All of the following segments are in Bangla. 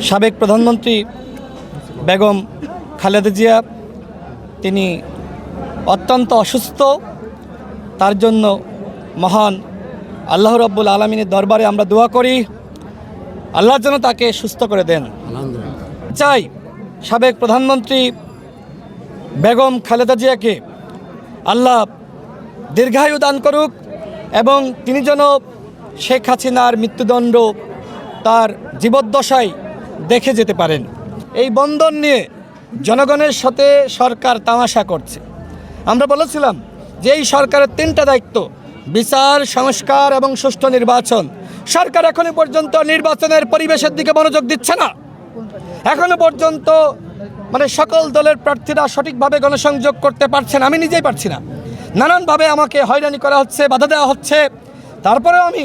সাবেক প্রধানমন্ত্রী বেগম খালেদা জিয়া তিনি অত্যন্ত অসুস্থ। তার জন্য মহান আল্লাহ রব্বুল আলমিনের দরবারে আমরা দোয়া করি। আল্লাহ যেন তাকে সুস্থ করে দেন। চাই সাবেক প্রধানমন্ত্রী বেগম খালেদা জিয়াকে আল্লাহ দীর্ঘায়ু দান করুক এবং তিনি যেন শেখ হাসিনার মৃত্যুদণ্ড তার জীবদ্দশায় দেখে যেতে পারেন। এই বন্ধন নিয়ে জনগণের সাথে সরকার তামাশা করছে। আমরা বলেছিলাম যে এই সরকারের তিনটা দায়িত্ব, বিচার, সংস্কার এবং সুষ্ঠু নির্বাচন। সরকার এখনও পর্যন্ত নির্বাচনের পরিবেশের দিকে মনোযোগ দিচ্ছে না। এখনও পর্যন্ত মানে সকল দলের প্রার্থীরা সঠিকভাবে গণসংযোগ করতে পারছেন আমি নিজেই পারছি না। নানানভাবে আমাকে হয়রানি করা হচ্ছে, বাধা দেওয়া হচ্ছে। তারপরেও আমি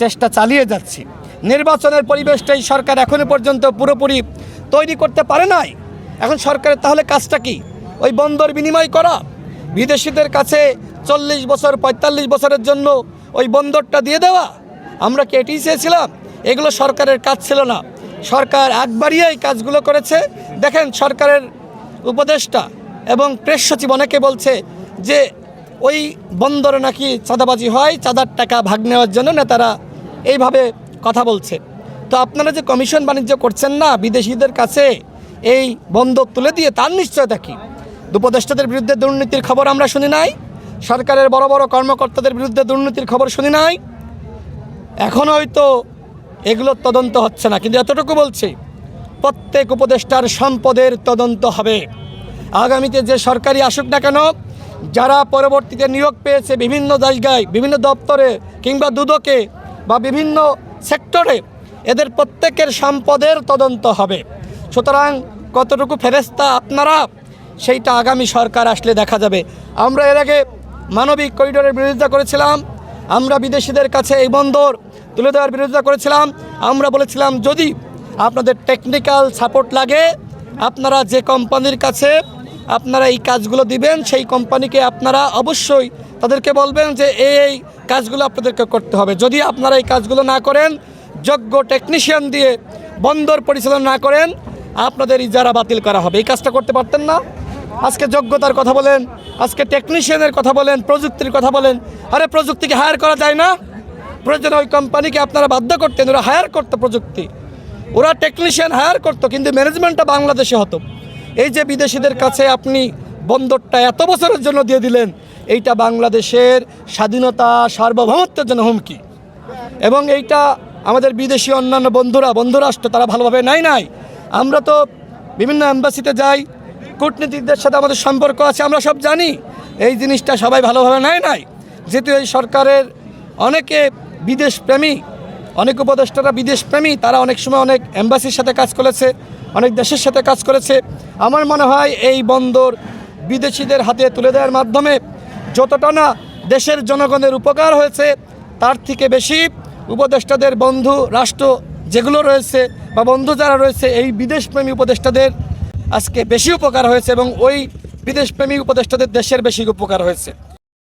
চেষ্টা চালিয়ে যাচ্ছি। নির্বাচনের পরিবেশটাই সরকার এখনও পর্যন্ত পুরোপুরি তৈরি করতে পারে নাই। এখন সরকারের তাহলে কাজটা কি? ওই বন্দর বিনিময় করা? বিদেশিদের কাছে চল্লিশ বছর, পঁয়তাল্লিশ বছরের জন্য ওই বন্দরটা দিয়ে দেওয়া? আমরা কি চেয়েছিলাম? এগুলো সরকারের কাজ ছিল না। সরকার একবারই এই কাজগুলো করেছে। দেখেন সরকারের উপদেষ্টা এবং প্রেস সচিব অনেকে বলছে যে ওই বন্দরে নাকি চাঁদাবাজি হয়, চাঁদার টাকা ভাগ নেওয়ার জন্য নেতারা এইভাবে কথা বলছে। তো আপনারা যে কমিশন বাণিজ্য করছেন না, বিদেশিদের কাছে এই বন্দর তুলে দিয়ে তার নিশ্চয়তা কি? উপদেষ্টাদের বিরুদ্ধে দুর্নীতির খবর আমরা শুনি নাই, সরকারের বড় বড় কর্মকর্তাদের বিরুদ্ধে দুর্নীতির খবর শুনি নাই। এখন হয়তো এগুলোর তদন্ত হচ্ছে না, কিন্তু এতটুকু বলছি, প্রত্যেক উপদেষ্টার সম্পদের তদন্ত হবে। আগামীতে যে সরকারি আসুক না কেন, যারা পরবর্তীতে নিয়োগ পেয়েছে বিভিন্ন জায়গায়, বিভিন্ন দপ্তরে কিংবা দুদকে বা বিভিন্ন সেক্টরে এদের প্রত্যেকের সম্পদের তদন্ত হবে। সুতরাং কতটুকু ফেরেস্তা আপনারা, সেইটা আগামী সরকার আসলে দেখা যাবে। আমরা এর আগে মানবিক করিডোরের বিরোধিতা করেছিলাম, আমরা বিদেশিদের কাছে এই বন্দর তুলে দেওয়ার বিরোধিতা করেছিলাম, আমরা বলেছিলাম, যদি আপনাদের টেকনিক্যাল সাপোর্ট লাগে, আপনারা যে কোম্পানির কাছে আপনারা এই কাজগুলো দিবেন, সেই কোম্পানিকে আপনারা অবশ্যই তাদেরকে বলবেন যে এই কাজগুলো আপনাদেরকে করতে হবে। যদি আপনারা এই কাজগুলো না করেন, যোগ্য টেকনিশিয়ান দিয়ে বন্দর পরিচালনা না করেন, আপনাদের ইজারা বাতিল করা হবে। এই কাজটা করতে পারতেন না? আজকে যোগ্যতার কথা বলেন, আজকে টেকনিশিয়ানের কথা বলেন, প্রযুক্তির কথা বলেন, আরে প্রযুক্তিকে হায়ার করা যায় না? প্রয়োজন ওই কোম্পানিকে আপনারা বাধ্য করতেন, ওরা হায়ার করতো প্রযুক্তি। ওরা টেকনিশিয়ান হায়ার করতো, কিন্তু ম্যানেজমেন্টটা বাংলাদেশে হতো। এই যে বিদেশিদের কাছে আপনি বন্দরটা এত বছরের জন্য দিয়ে দিলেন এইটা বাংলাদেশের স্বাধীনতা সার্বভৌমত্বের জন্য হুমকি। এবং এইটা আমাদের বিদেশি অন্যান্য বন্ধুরা, বন্ধুরাষ্ট্র, তারা ভালোভাবে নাই নাই। আমরা তো বিভিন্ন অ্যাম্বাসিতে যাই, কূটনীতিকদের সাথে আমাদের সম্পর্ক আছে, আমরা সব জানি। এই জিনিসটা সবাই ভালোভাবে নেয় নাই। যেহেতু এই সরকারের অনেকে বিদেশ প্রেমী অনেক উপদেষ্টারা বিদেশ প্রেমী তারা অনেক সময় অনেক অ্যাম্বাসির সাথে কাজ করেছে, অনেক দেশের সাথে কাজ করেছে। আমার মনে হয় এই বন্দর বিদেশিদের হাতে তুলে দেওয়ার মাধ্যমে যতটা না দেশের জনগণের উপকার হয়েছে, তার থেকে বেশি উপদেষ্টাদের বন্ধু, রাষ্ট্র যেগুলো রয়েছে বা বন্ধু যারা রয়েছে, এই বিদেশপ্রেমী উপদেষ্টাদের আজকে বেশি উপকার হয়েছে এবং ওই বিদেশপ্রেমী উপদেষ্টাদের দেশের বেশি উপকার হয়েছে।